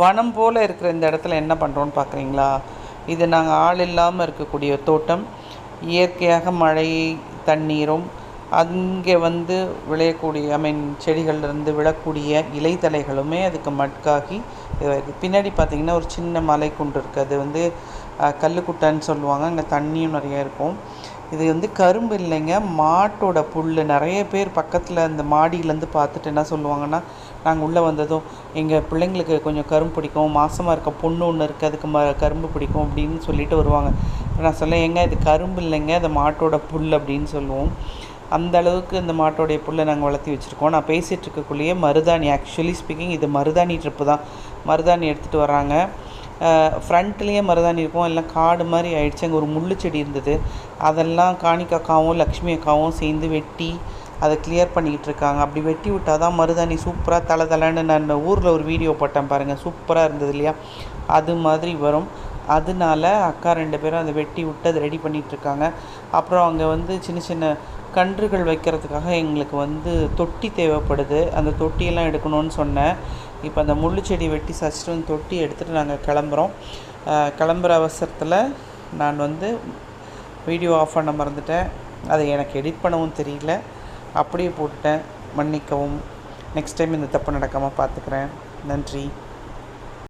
வனம் போல் இருக்கிற இந்த இடத்துல என்ன பண்ணுறோன்னு பார்க்குறீங்களா இது நாங்கள் ஆள் இல்லாமல் இருக்கக்கூடிய தோட்டம். இயற்கையாக மழை தண்ணீரும் அங்கே வந்து விளையக்கூடிய ஐ மீன் செடிகள்லேருந்து விழக்கூடிய இலைத்தலைகளுமே அதுக்கு மட்காகி பின்னாடி பார்த்தீங்கன்னா ஒரு சின்ன மலை குன்று இருக்குது அது வந்து கல்லுக்குட்டைன்னு சொல்லுவாங்க. அங்கே தண்ணியும் நிறைய இருக்கும். இது வந்து கரும்பு இல்லைங்க மாட்டோட புல் நிறைய பேர் பக்கத்தில் இந்த மாடியிலேருந்து பார்த்துட்டு என்ன சொல்லுவாங்கன்னா நாங்கள் உள்ளே வந்ததும் எங்கள் பிள்ளைங்களுக்கு கொஞ்சம் கரும்பு பிடிக்கும் மாசமாக இருக்க பொண்ணு ஒன்று இருக்குது அதுக்கு ம கரும்பு பிடிக்கும் அப்படின்னு சொல்லிட்டு வருவாங்க. நான் சொல்ல ஏங்க இது கரும்பு இல்லைங்க அது மாட்டோட புல் அப்படின்னு சொல்லுவோம். அந்த அளவுக்கு இந்த மாட்டோடைய புல்லை நாங்கள் வளர்த்தி வச்சுருக்கோம். நான் பேசிகிட்டு இருக்கக்குள்ளேயே மருதாணி ஆக்சுவலி ஸ்பீக்கிங் இது மருதாணி ட்ரிப்பு தான். மருதாணி எடுத்துகிட்டு வராங்க. ஃப்ரண்ட்லேயே மருதாணி இருக்கும் எல்லாம் காடு மாதிரி ஆயிடுச்சு அங்கே ஒரு முள்ளு செடி இருந்தது. அதெல்லாம் காணிக்க அக்காவும் லக்ஷ்மி அக்காவும் சேர்ந்து வெட்டி அதை கிளியர் பண்ணிக்கிட்டு இருக்காங்க. அப்படி வெட்டி விட்டால் தான் மருதாணி சூப்பராக தலை தலைன்னு நான் ஊரில் ஒரு வீடியோ போட்டேன் பாருங்கள் சூப்பராக இருந்தது இல்லையா? அது மாதிரி வரும். அதனால அக்கா ரெண்டு பேரும் அதை வெட்டி விட்டு அதை ரெடி பண்ணிகிட்ருக்காங்க அப்புறம் அங்கே வந்து சின்ன சின்ன கன்றுகள் வைக்கிறதுக்காக எங்களுக்கு வந்து தொட்டி தேவைப்படுது. அந்த தொட்டியெல்லாம் எடுக்கணும்னு சொன்னேன். இப்போ அந்த முள்ளு செடி வெட்டி சச்சிட்டு வந்து தொட்டி எடுத்துகிட்டு நாங்கள் கிளம்புறோம். கிளம்புற அவசரத்தில் நான் வந்து வீடியோ ஆஃப் பண்ண மறந்துட்டேன். அதை எனக்கு எடிட் பண்ணவும் தெரியல. அப்படியே போட்டுட்டேன். மன்னிக்கவும். நெக்ஸ்ட் டைம் இந்த தப்பு நடக்காமல் பார்த்துக்கிறேன் நன்றி.